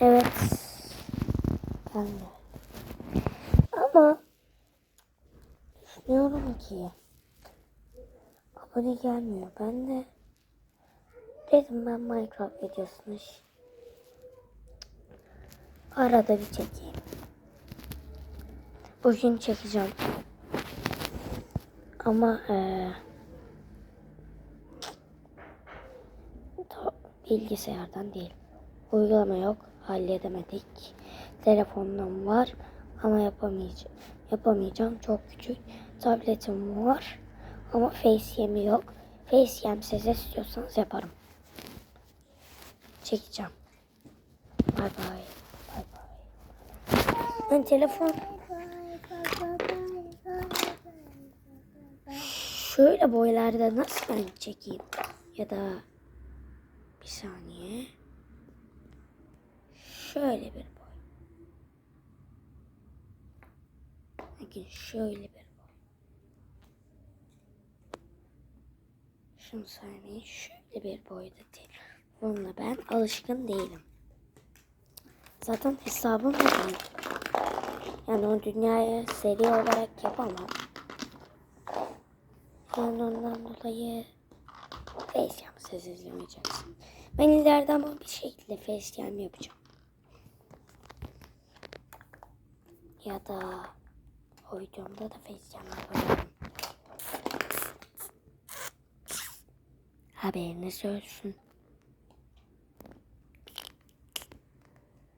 Evet. Gelmiyor. Ama düşünüyorum ki abone gelmiyor. Ben de dedim ben Minecraft videosunu arada bir çekeyim. Bugün çekeceğim. Ama ta- bilgisayardan değil. Uygulama yok. Halledemedik. Telefonum var ama yapamayacağım. Yapamayacağım. Çok küçük. Tabletim var ama FaceYam'i yok. FaceYam siz istiyorsanız yaparım. Çekeceğim. Bay bay. Bay bay. Ben telefon şöyle boylarda nasıl ben çekeyim? Ya da bir saniye. Şöyle bir boy. Bakın şöyle bir boy. Şunu saymayın. Şöyle bir boyda değil. Bununla ben alışkın değilim. Zaten hesabım değil. Yani o dünyaya seri olarak yapamam. Yani ondan dolayı Facecam siz izlemeyeceksin. Ben ileride ama bir şekilde Facecam yapacağım. Ya da o videomda da Facecam yapacağım. Haberiniz olsun.